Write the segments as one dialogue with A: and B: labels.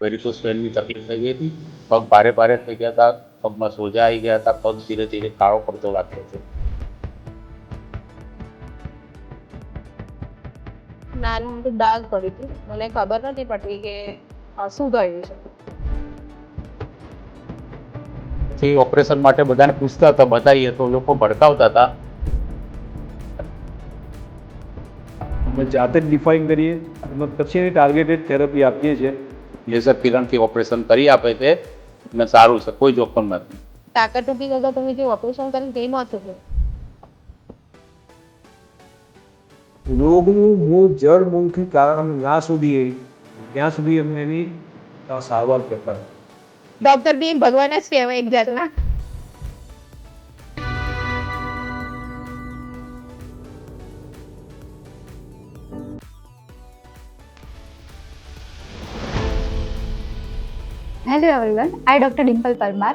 A: Varicose વેનની તકલીફ થઈ ગઈ હતી. પગ ભારે ભારે થઈ ગયા હતા. પગમાં સોજા આવી ગયા હતા. પગ ધીરે ધીરે કાળો પડતો લાગ્યો છે
B: નાનું મોટું ડાઘ પડી હતું. મને ખબર નથી પડતી કે આ શું થયું છે.
A: પછી ઓપરેશન માટે બધાને પૂછતા હતા બતાવીએ તો લોકો ભડકાવતા હતા.
C: અમે જાતે જ ડિફાઇન કરીએ. અને પછીની ટાર્ગેટેડ થેરપી આપીએ છીએ.
A: લેઝર કિરણથી ઓપરેશન કરી આપે છે અને સારું છે કોઈ જોખમ નથી.
B: તાકાત તૂટી ગયો તમે જે ઓપરેશન કરીને કેમ હતું
C: રોગનું મૂળ જળ મૂળથી કારણ ના સુધી ત્યાં સુધી અમે એની સારવાર કરતા.
B: ડોક્ટર બી ભગવાન જ કહેવાય એક જાતના.
D: Hello everyone I doctor Dimple Parmar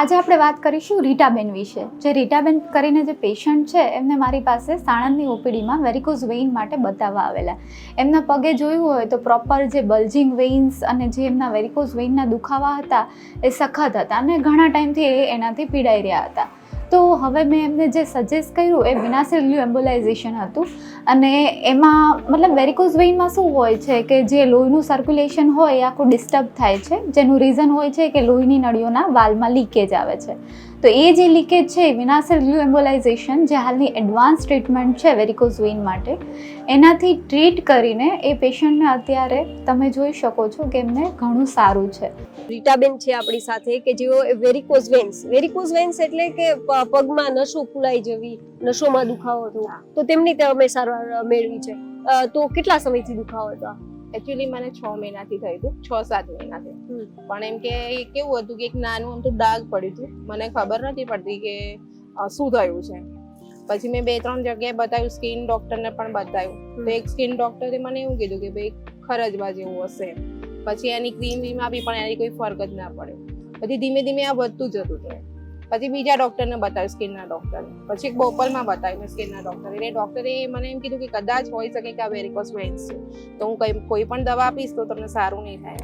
D: આજે આપણે વાત કરીશું રીટાબેન વિશે. જે રીટાબેન કરીને જે પેશન્ટ છે, એમને મારી પાસે સાણંદની ઓપીડીમાં વેરિકોઝ વેઇન માટે બતાવવા આવેલા. એમના પગે જોયું હોય તો પ્રોપર જે બલ્જિંગ વેઇન્સ અને જે એમના વેરિકોઝ વેઇનના દુખાવા હતા, એ સખત હતા અને ઘણા ટાઈમથી એ એનાથી પીડાઈ રહ્યા હતા. તો હવે મેં એમને જે સજેસ્ટ કર્યું એ વિનાસિલ્યુ એમ્બોલાઇઝેશન હતું. અને એમાં મતલબ વેરિકોઝ વેઇનમાં શું હોય છે કે જે લોહીનું સર્ક્યુલેશન હોય એ આખું ડિસ્ટર્બ થાય છે. જેનું રીઝન હોય છે કે લોહીની નળીઓના વાલમાં લીકેજ આવે છે. તો એ જે લીકેજ છે વિનાસિલ્યુ એમ્બોલાઇઝેશન જે હાલની એડવાન્સ ટ્રીટમેન્ટ છે વેરિકોઝ વેઇન માટે એનાથી ટ્રીટ કરીને એ પેશન્ટને અત્યારે તમે જોઈ શકો છો કે એમને ઘણું સારું છે.
E: રીટાબેન છે આપણી સાથે કે જેઓ વેરિકોઝ વેન્સ વેરિકોઝ વેન્સ એટલે કે પગમાં નસો ફૂલાઈ જવી નસોમાં દુખાવો થવો તો તેમની તમે સારવાર મેળવી છે. તો કેટલા સમયથી દુખાવો હતો?
B: એકચ્યુઅલી મને છ મહિનાથી થયું હતું. છ સાત મહિનાથી. પણ એમ કે એ કેવું હતું કે એક નાનું અમથું ડાઘ પડ્યું હતું. મને ખબર નથી પડતી કે શું થયું છે. પછી મેં બે ત્રણ જગ્યાએ બતાવ્યું સ્કિન ડોક્ટરને પણ બતાવ્યું. તો એક સ્કિન ડોક્ટરે મને એવું કીધું કે ભાઈ ખરજવા જેવું હશે. પછી એની ક્રીમ વીમ આપી પણ એની કોઈ ફરક જ ના પડે પછી ધીમે ધીમે આ વધતું જતું હતું. પછી બીજા ડોક્ટરને બતાવ્યું સ્કિનના ડોક્ટર. પછી બોપલમાં બતાવ્યું સ્કિનના ડોક્ટર. એટલે ડોક્ટરે મને એમ કીધું કે કદાચ હોઈ શકે કે આ વેરિકોસ વેન્સ છે. તો હું કઈ, કોઈ પણ દવા આપીશ તો તમને સારું નહીં થાય.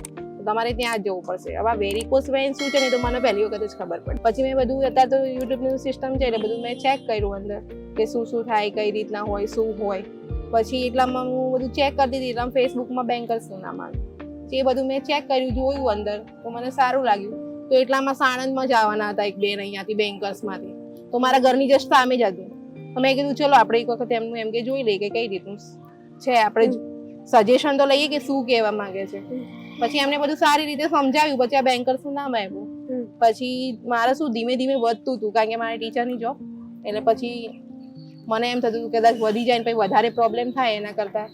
B: તમારે ત્યાં જ જવું પડશે. હવે વેરિકોસ વેન શું છે ને તો મને પહેલી વખત જ ખબર પડી. પછી મેં બધું, અત્યારે તો યુટ્યુબની સિસ્ટમ છે એટલે બધું મેં ચેક કર્યું અંદર કે શું શું થાય, કઈ રીતના હોય, શું હોય. પછી એટલામાં હું બધું ચેક કરતી હતી એટલામાં ફેસબુકમાં બેન્કર્સનું નામ આવ્યું. એ બધું મેં ચેક કર્યું, જોયું અંદર, તો મને સારું લાગ્યું. તો એટલામાં સાણંદમાં જ આવવાના હતા એક બેન અહીંયાથી બેન્કર્સમાંથી તો મારા ઘરની જસ્ટ સામે જ હતું. તો મેં કીધું ચલો આપણે એક વખત એમનું એમ કે જોઈ લઈએ કે કઈ રીતનું છે આપણે સજેશન તો લઈએ કે શું કહેવા માંગે છે. પછી એમને બધું સારી રીતે સમજાવ્યું. પછી આ બેન્કર્સનું નામ આવ્યું પછી મારે શું ધીમે ધીમે વધતું હતું કારણ કે મારે ટીચરની જોબ એટલે પછી મને એમ થતું હતું કે કદાચ વધી જાય ને પછી વધારે પ્રોબ્લેમ થાય એના કરતાં.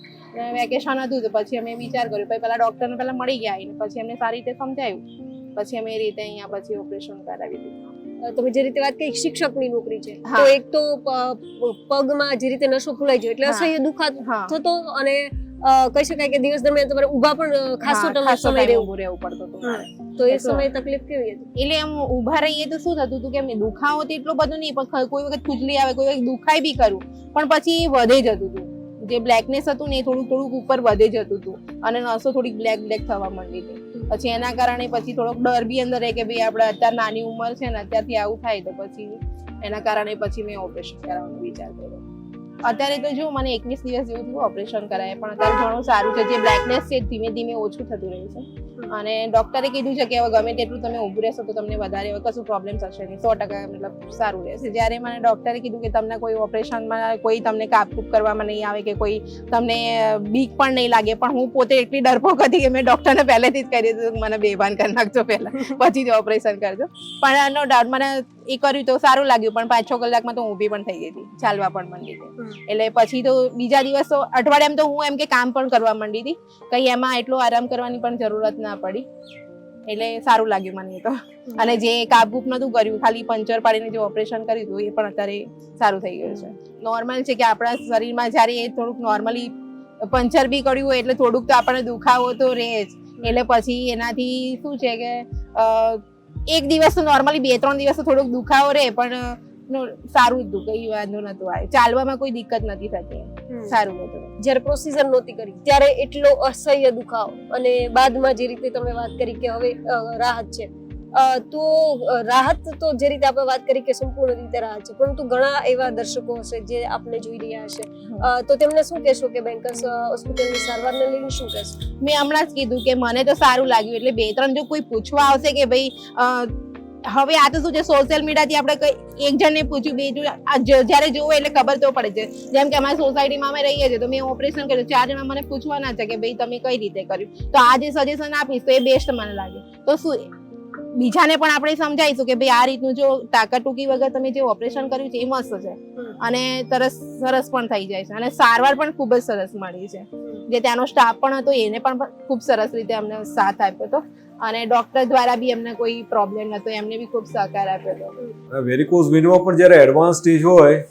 B: વેકેશન હતું તો પછી અમે વિચાર કર્યો પછી પેલા ડોક્ટરને પહેલાં મળી ગયા આવીને. પછી એમને સારી રીતે સમજાવ્યું પછી અમે એ રીતે અહીંયા પછી ઓપરેશન કરાવી દીધું.
E: તમે જે રીતે વાત કરી શિક્ષકની નોકરી છે તો એક તો પગમાં જે રીતે નસો ફૂલાઈ જાય એટલે. અસહ્ય દુખાત થતો અને કહી શકાય કે દિવસ દરમિયાન તમારે ઊભા પણ ખાસો
B: હા,
E: સમય રહેવું
B: રહેવું પડતું હતું.
E: તો એ સમય તકલીફ કેવી હતી?
B: એટલે એમ ઊભા રહીએ તો શું થતું હતું કે એમને દુખાવો તો એટલો બધો નહીં પણ કોઈ વખત ખુજલી આવે કોઈ વખત દુખાય બી કરું પણ પછી વધે જતું હતું જે બ્લેકનેસ હતું ને એ થોડુંક થોડુંક ઉપર વધે જતું હતું અને નસો થોડીક બ્લેક બ્લેક થવા માંડી હતી. પછી એના કારણે પછી થોડોક ડર બી અંદર રહે કે ભાઈ આપણે અત્યારે નાની ઉંમર છે ને અત્યારથી આવું થાય તો પછી એના કારણે પછી મેં ઓપરેશન કરાવવાનો વિચાર કર્યો. અત્યારે તો જો મને એકવીસ દિવસ જેવું થયું ઓપરેશન કરાય, પણ અત્યારે ઘણું સારું છે. જે બ્લેકનેસ છે ધીમે ધીમે ઓછું થતું રહ્યું છે. અને ડોક્ટરે કીધું છે કે હવે ગમે તેટલું તમે ઊભું રહેશો તો તમને વધારે હવે કશું પ્રોબ્લેમ થશે નહીં. સો ટકા મતલબ સારું રહેશે. જ્યારે મને ડોક્ટરે કીધું કે તમને કોઈ ઓપરેશનમાં કોઈ તમને કાપકૂપ કરવામાં નહીં આવે કે કોઈ તમને બીક પણ નહીં લાગે પણ હું પોતે એટલી ડરપોક હતી કે મેં ડોક્ટરને પહેલેથી જ કરી દીધું મને બેભાન કરી નાખજો પહેલાં. પછી જ ઓપરેશન કરજો. પણ નો ડાઉટ મને એ કર્યું તો સારું લાગ્યું પણ પાંચ છ કલાકમાં તો હું ઊભી પણ થઈ ગઈ હતી. ચાલવા પણ માંડી હતી એટલે પછી તો બીજા દિવસ તો અઠવાડિયામાં તો હું એમ કે કામ પણ કરવા માંડી હતી. કઈ એમાં એટલો આરામ કરવાની પણ જરૂરત ના પડી. એટલે સારું લાગ્યું મને તો. અને જે કાબૂપ નતું કર્યું ખાલી પંચર પાડીને જે ઓપરેશન કર્યું હતું એ પણ અત્યારે સારું થઈ ગયું છે. નોર્મલ છે કે આપણા શરીરમાં જ્યારે એ થોડુંક નોર્મલી પંચર બી કર્યું હોય એટલે થોડુંક તો આપણને દુખાવો તો રહે જ. એટલે પછી એનાથી શું છે કે એક દિવસ તો નોર્મલી બે ત્રણ દિવસ તો થોડુંક દુખાવો રહે પણ સારું જ હતું કઈ વાંધો નતો આવ્યો ચાલવામાં કોઈ દિક્કત નથી થતી. સારું હતું
E: જ્યારે પ્રોસીજર નહોતી કરી ત્યારે એટલો અસહ્ય દુખાવો અને બાદમાં જે રીતે તમે વાત કરી કે હવે રાહત છે તો રાહત તો જે રીતે આપણે વાત કરી કે સંપૂર્ણ રીતે રાહત છે, પરંતુ ઘણા એવા દર્શકો હશે જે આપને જોઈ રહ્યા હશે. તો તેમને શું કહેશો કે બેંકર્સ હોસ્પિટલની સારવારને લઈને શું કહેશો?
B: મેં હમણાં જ કીધું કે મને તો સારું લાગ્યું, એટલે બે ત્રણ જો કોઈ પૂછવા આવશે કે ભાઈ હવે આ તો શું છે સોશિયલ મીડિયાથી આપણે કઈ એક જણને પૂછ્યું બીજું જ્યારે જોવું એટલે ખબર તો પડે છે. જેમ કે અમારી સોસાયટીમાં અમે રહીએ છીએ, તો મેં ઓપરેશન કર્યું, ચાર જણા મને પૂછવાના છે કે ભાઈ તમે કઈ રીતે કર્યું? તો આ જે સજેશન આપીશ, તો એ બેસ્ટ મને લાગે. તો શું બીજાને પણ આપણે સમજાવીશું કે ભાઈ આ રીતનું જો ટાંકા ટૂંકી વગર તમે જે ઓપરેશન કર્યું છે એ મસ્ત છે. અને તરસ સરસ પણ થઈ જાય છે. અને સારવાર પણ ખૂબ જ સરસ મળી છે. જે ત્યાંનો સ્ટાફ પણ હતો, એને પણ ખૂબ સરસ રીતે અમને સાથ આપ્યો હતો. અને ડોક્ટર દ્વારા બી એમને કોઈ પ્રોબ્લેમ નહોતો, એમને બી ખૂબ સહકાર આપ્યો હતો.
F: વેરિકોઝ વિનમાં પણ જ્યારે એડવાન્સ સ્ટેજ હોય,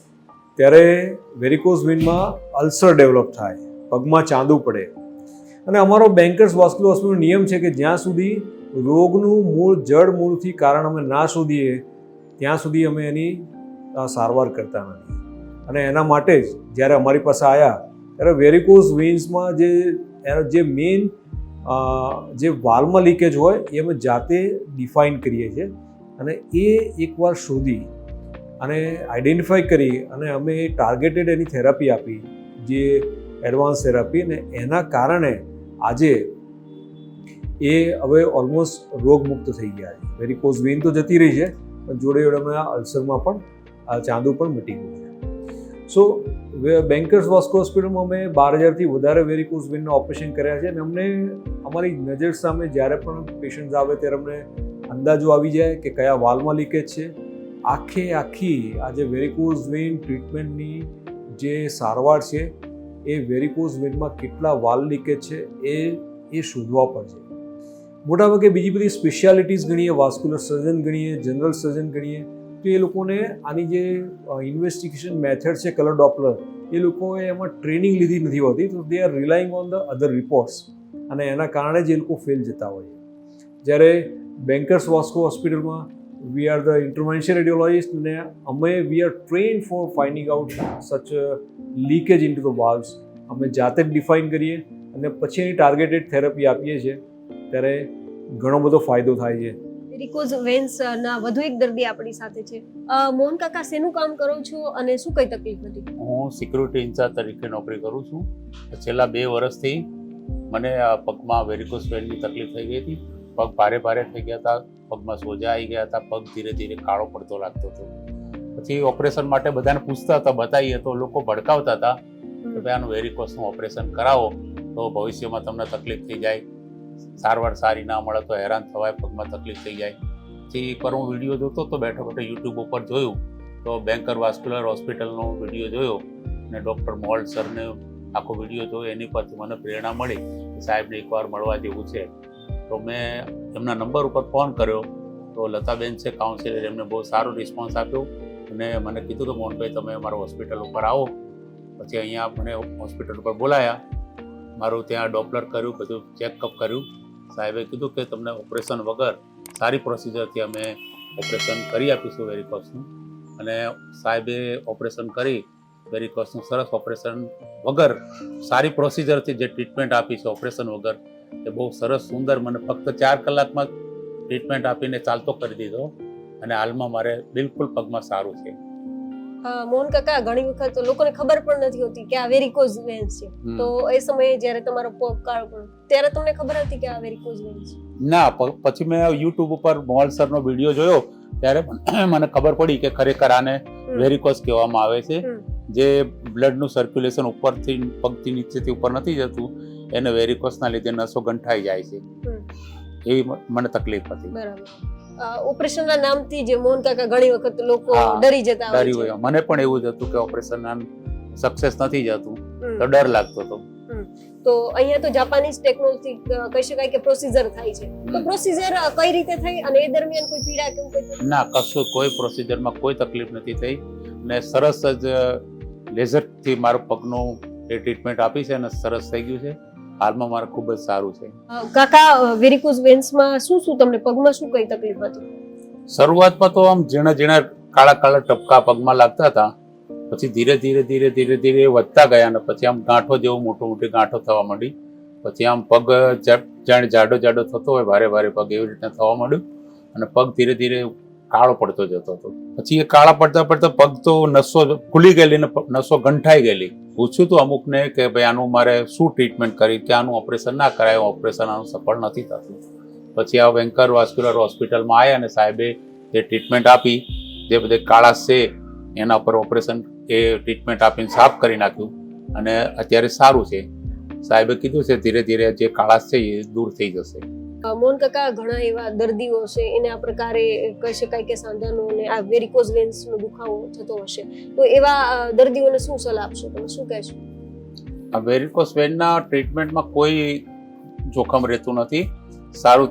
F: ત્યારે વેરિકોઝ વિનમાં અલ્સર ડેવલપ થાય. પગમાં ચાંદુ પડે. અને અમારો બેન્કર્સ વાસ્કુલર હોસ્પિટલનો નિયમ છે કે જ્યાં સુધી રોગનું મૂળ જડ મૂળથી કારણ અમે ના શોધીએ, ત્યાં સુધી અમે એની સારવાર કરતા નથી. અને એના માટે જ જ્યારે અમારી પાસે આવ્યા ત્યારે વેરિકોઝ વેન્સમાં જે, એનો જે મેઇન જે વાલમાં લીકેજ હોય, એ અમે જાતે ડિફાઇન કરીએ છીએ. અને એ એકવાર શોધી અને આઈડેન્ટિફાઈ કરી અને અમે ટાર્ગેટેડ એની થેરાપી આપી, જે એડવાન્સ થેરાપી અને એના કારણે આજે એ હવે ઓલમોસ્ટ રોગમુક્ત થઈ ગયા છે. વેરિકોઝ વેઇન તો જતી રહી છે, પણ જોડે જોડે આ અલ્સરમાં પણ આ ચાંદુ પણ મટી ગયું છે. સો બેન્કર્સ વાસ્કો હોસ્પિટલમાં અમે બાર હજારથી વધારે વેરિકોઝ વેઇનના ઓપરેશન કર્યા છે અને અમને અમારી નજર સામે જ્યારે પણ પેશન્ટ આવે ત્યારે અમને અંદાજો આવી જાય કે કયા વાલમાં લીકેજ છે. આખે આખી આ જે વેરિકોઝ વેઇન ટ્રીટમેન્ટની જે સારવાર છે, એ વેરિકોઝ વેઇનમાં કેટલા વાલ લીકેજ છે, એ એ શોધવા છે. મોટાભાગે બીજી બધી સ્પેશિયાલિટીઝ ગણીએ વાસ્ક્યુલર સર્જન ગણીએ જનરલ સર્જન ગણીએ, તો એ લોકોને આની જે ઇન્વેસ્ટિગેશન મેથડ છે કલર ડોપલર એ લોકોએ એમાં ટ્રેનિંગ લીધી નથી હોતી, તો they are relying on the other reports અને એના કારણે જ એ લોકો ફેલ જતા હોય જ્યારે બેન્કર્સ વાસ્કો હોસ્પિટલમાં we are the intervention radiologist અને અમે we are train for finding out such leakage into the valves અમે જાતે જ ડિફાઇન કરીએ અને પછી એની ટાર્ગેટેડ થેરપી આપીએ છીએ. ત્યારે ઘણો બધો ફાયદો થાય છે.
E: રિકોઝ વેન્સ ના વધુ એક દર્દી આપણી સાથે છે. મોહન કાકા શેનું કામ કરો છો અને શું કઈ તકલીફ હતી?
A: હું સિક્યુરિટી ઇન્ચાર્જ તરીકે નોકરી કરું છું. છેલ્લા બે વર્ષથી મને પગમાં વેરિકોસ વેનની તકલીફ થઈ ગઈ હતી. પગ ભારે ભારે થઈ ગયા હતા. પગમાં સોજા આવી ગયા હતા. પગ ધીરે ધીરે કાળો પડતો લાગતો હતો. પછી ઓપરેશન માટે બધાને પૂછતા હતા બતાવીએ તો લોકો ભડકાવતા હતા. કે ભાઈ આનું વેરિકોસનું ઓપરેશન કરાવો તો ભવિષ્યમાં તમને તકલીફ થઈ જાય. સારવાર સારી ના મળે તો હેરાન થવાય, પગમાં તકલીફ થઈ જાય. પછી એકવાર હું વીડિયો જોતો તો બેઠો બેઠો યુટ્યુબ ઉપર જોયું તો બેન્કર વાસ્ક્યુલર હોસ્પિટલનો વીડિયો જોયો અને ડૉક્ટર મોલ સરને આખો વીડિયો જોયો. એની પરથી મને પ્રેરણા મળી કે સાહેબને એકવાર મળવા જેવું છે. તો મેં એમના નંબર ઉપર ફોન કર્યો. તો લતાબેન છે કાઉન્સિલર એમને બહુ સારો રિસ્પોન્સ આપ્યો અને મને કીધું કે મોહનભાઈ, તમે અમારા હોસ્પિટલ ઉપર આવો. પછી અહીંયા મને હોસ્પિટલ ઉપર બોલાયા. મારું ત્યાં ડોપલર કર્યું, બધું ચેકઅપ કર્યું. સાહેબે કીધું કે તમને ઓપરેશન વગર સારી પ્રોસિજરથી અમે ઓપરેશન કરી આપીશું વેરિકોસનું અને સાહેબે ઓપરેશન કરી વેરિકોસનું સરસ ઓપરેશન વગર સારી પ્રોસિજરથી જે ટ્રીટમેન્ટ આપી છે ઓપરેશન વગર, એ બહુ સરસ સુંદર મને ફક્ત ચાર કલાકમાં ટ્રીટમેન્ટ આપીને ચાલતો કરી દીધો. અને હાલમાં મારે બિલકુલ પગમાં સારું છે.
E: મોહન કાકા ઘણી વખત લોકોને ખબર પણ નથી હોતી કે આ વેરિકોઝ વેન છે. તો એ સમયે જ્યારે તમારો પગ કાળો પડ્યો ત્યારે તમને ખબર હતી કે આ વેરિકોઝ વેન છે?
A: ના પછી મેં યુટ્યુબ ઉપર મોહલ સરનો વીડિયો જોયો ત્યારે મને- ખબર પડી કે ખરેખર આને વેરિકોસ કહેવામાં આવે છે. જે બ્લડનું સર્ક્યુલેશન ઉપરથી પગથી નીચેથી ઉપર નથી જતું એને વેરિકોસના લીધે નસો ગંઠાઈ જાય છે. એવી મને તકલીફ હતી.
E: બરાબર. ઓપરેશનના નામથી જે મોહન કાકા ઘણી વખત લોકો ડરી જતા હોય
A: ડરી હોય. મને પણ એવું જ હતું કે ઓપરેશન સક્સેસ નથી જતું. તો ડર લાગતો હતો.
E: તો અહીંયા તો જાપાનીઝ ટેકનોલોજી કહી શકાય કે પ્રોસીજર થાય છે. તો પ્રોસીજર કઈ રીતે થઈ અને એ દરમિયાન કોઈ પીડા કે એવું કંઈ
A: ના કશું કોઈ પ્રોસિજરમાં કોઈ તકલીફ નથી થઈ. ને સરસ જ લેઝરથી મારો પગનું એ ટ્રીટમેન્ટ આપી છે અને સરસ થઈ ગયું છે. હાલમાં મારે ખૂબ જ સારું છે.
E: કાકા વેરિકોઝ વેન્સમાં શું શું તમને પગમાં શું કઈ તકલીફ હતી?
A: શરૂઆતમાં તો આમ ઝીણા ઝીણા કાળા કાળા ટપકા પગમાં લાગતા હતા. પછી ધીરે ધીરે ધીરે ધીરે ધીરે વધતા ગયા અને પછી આમ ગાંઠો જેવો મોટો મોટી ગાંઠો થવા માંડી. પછી આમ પગ જાણે જાડો જાડો થતો હોય ભારે ભારે પગ એવી રીતના થવા માંડ્યું. અને પગ ધીરે ધીરે કાળો પડતો જતો હતો. પછી એ કાળા પડતા પડતા પગ તો નસો ખુલી ગયેલી ને નસો ગંઠાઈ ગયેલી. પૂછ્યું તો અમુકને કે ભાઈ, આનું મારે શું ટ્રીટમેન્ટ કરી? ત્યાંનું ઓપરેશન ના કરાયું ઓપરેશન આનું સફળ નથી થતું. પછી આ વેંકર વાસ્ક્યુલર હોસ્પિટલમાં આવ્યા અને સાહેબે જે ટ્રીટમેન્ટ આપી, જે બધે કાળા છે, એના પર ઓપરેશન એ ટ્રીટમેન્ટ આપીને સાફ કરી નાખ્યું અને અત્યારે સારું છે. સાહેબે કીધું છે, ધીરે ધીરે જે કાળાશ છે એ દૂર થઈ જશે.
E: મોહન કાકા ઘણા એવા દર્દીઓ છે એને આ પ્રકારે કહી શકાય કે સાંધાનો અને આ વેરિકોઝ વેન્સ નો દુખાવો થતો હશે. તો એવા દર્દીઓને શું સલાહ આપશો તમે? શું કહેશો?
A: આ વેરિકોઝ વેનના ટ્રીટમેન્ટમાં કોઈ જોખમ રહેતું નથી. સારું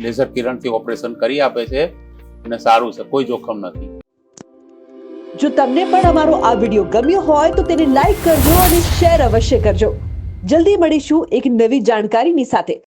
A: લેઝર કિરણથી ઓપરેશન કરી આપે છે અને સારું છે કોઈ જોખમ નથી.
G: જો તમને પણ અમારો આ વિડિયો ગમ્યો હોય તો તેને લાઈક કરજો અને શેર અવશ્ય કરજો. જલ્દી મળીશું એક નવી જાણકારીની સાથે.